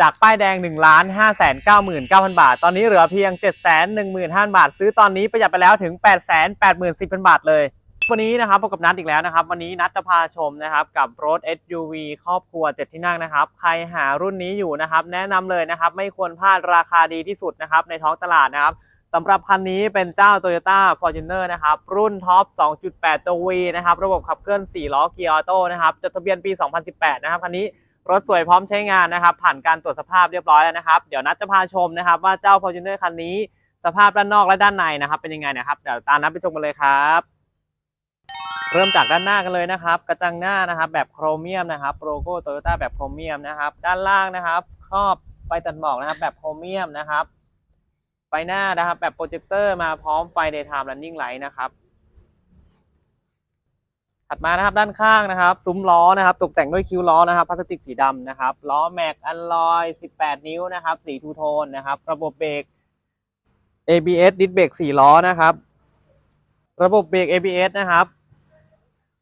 จากป้ายแดง 1 5 9 9 0 0 0 บาท ตอนนี้เหลือเพียง 7 1 5 0 0 0 บาท ซื้อตอนนี้ประหยัดไปแล้วถึง 8 8 4 0 0 0 บาทเลย วันนี้นะครับพบกับนัดอีกแล้วนะครับ วันนี้นัดจะพาชมนะครับกับรถ SUV ครอบครัว 7 ที่นั่งนะครับ ใครหารุ่นนี้อยู่นะครับ แนะนำเลยนะครับ ไม่ควรพลาดราคาดีที่สุดนะครับในท้องตลาดนะครับสำหรับคันนี้เป็นเจ้า Toyota Fortuner นะครับ รุ่นท็อป 2.8 ตัว V นะครับ ระบบขับเคลื่อน 4 ล้อเกียร์ออโต้นะครับ จดทะเบียนปี 2018 นะครับ คันนี้ รถสวยพร้อมใช้งานนะครับ ผ่านการตรวจสภาพเรียบร้อยแล้วนะครับ เดี๋ยวนัดจะพาชมนะครับ ว่าเจ้า Fortuner คันนี้สภาพด้านนอกและด้านในนะครับ เป็นยังไงนะครับเดี๋ยวตามนัดไปชมกันเลยครับ เริ่มจากด้านหน้ากันเลยนะครับ กระจังหน้านะครับ แบบโครเมียมนะครับโลโก้โตโยต้าแบบโครเมียมนะครับ ด้านล่างนะครับครอบไฟตัดหมอกนะครับ แบบโครเมียมนะครับไฟหน้านะครับ แบบโปรเจคเตอร์มาพร้อมไฟ daytime running light นะครับ ถัดมานะครับด้านข้างนะครับ ซุ้มล้อนะครับ ตกแต่งด้วยคิ้วล้อนะครับพลาสติกสีดำนะครับล้อแม็กอัลลอย 18 นิ้วนะครับสีทูโทนนะครับ ระบบเบรก ABS ดิสเบรก4ล้อนะครับ ระบบเบรก ABS นะครับ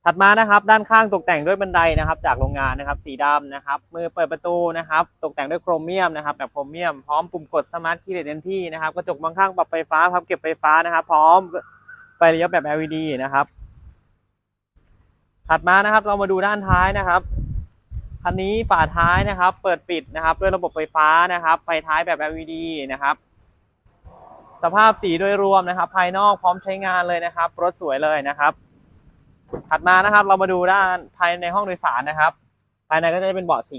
ถัดมานะครับ ด้านข้างตกแต่งด้วยบันไดนะครับ จากโรงงานนะครับสีดำนะครับ มือเปิดประตูนะครับ ตกแต่งด้วยโครเมียมนะครับแบบโครเมียมพร้อมปุ่มกดสมาร์ทคีย์เลนที่นะครับกระจกมองข้างปรับไฟฟ้าพับเก็บไฟฟ้านะครับ พร้อมไฟเลี้ยวแบบ LED นะครับ ถัดมานะครับเรามาดูด้านท้ายนะครับคันนี้ฝาท้ายนะครับ เปิดปิดนะครับ ด้วยระบบไฟฟ้านะครับ ไฟท้ายแบบ LED นะครับ สภาพสีโดยรวมนะครับ ภายนอกพร้อมใช้งานเลยนะครับ รถสวยเลยนะครับ ถัดมานะครับ เรามาดูด้านภายในห้องโดยสารนะครับ ภายในก็จะเป็นเบาะสี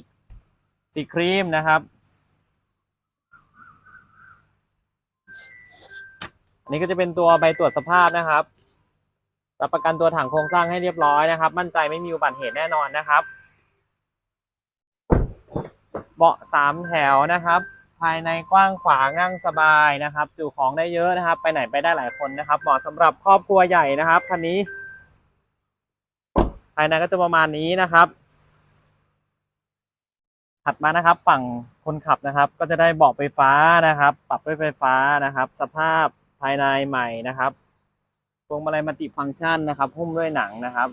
สีครีมนะครับอันนี้ก็จะเป็นตัวใบตรวจสภาพนะครับ รับประกันตัวถังโครงสร้างให้เรียบร้อยนะครับ มั่นใจไม่มีอุบัติเหตุแน่นอนนะครับ เบาะสามแถวนะครับ ภายในกว้างขวางนั่งสบายนะครับจุของได้เยอะนะครับ ไปไหนไปได้หลายคนนะครับเหมาะสำหรับครอบครัวใหญ่นะครับคันนี้ ภายในก็จะประมาณนี้นะครับ ถัดมานะครับ ฝั่งคนขับนะครับ ก็จะได้เบาะไฟฟ้านะครับ ปรับด้วยไฟฟ้านะครับ สภาพภายในใหม่นะครับ พวงมาลัยมัลติฟังก์ชันนะครับหุ้มด้วยหนังนะครับ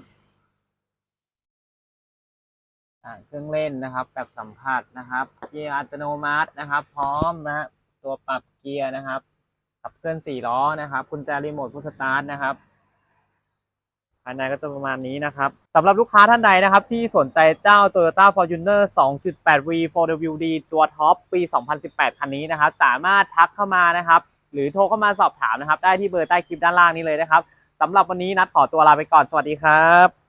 เครื่องเล่นนะครับแบบสัมผัสนะครับเกียร์อัตโนมัตินะครับ พร้อมนะฮะตัวปรับเกียร์นะครับขับเคลื่อนสี่ล้อนะครับกุญแจรีโมทพุชสตาร์ทนะครับภายในก็จะประมาณนี้นะครับสำหรับลูกค้าท่านใดนะครับ ที่สนใจเจ้า Toyota Fortuner 2.8V 4WD ตัวท็อปปี 2018 คันนี้นะครับ สามารถทักเข้ามานะครับ หรือโทรเข้ามาสอบถามนะครับ ได้ที่เบอร์ใต้คลิปด้านล่างนี้เลยนะครับสำหรับวันนี้นัดขอตัวลาไปก่อนสวัสดีครับ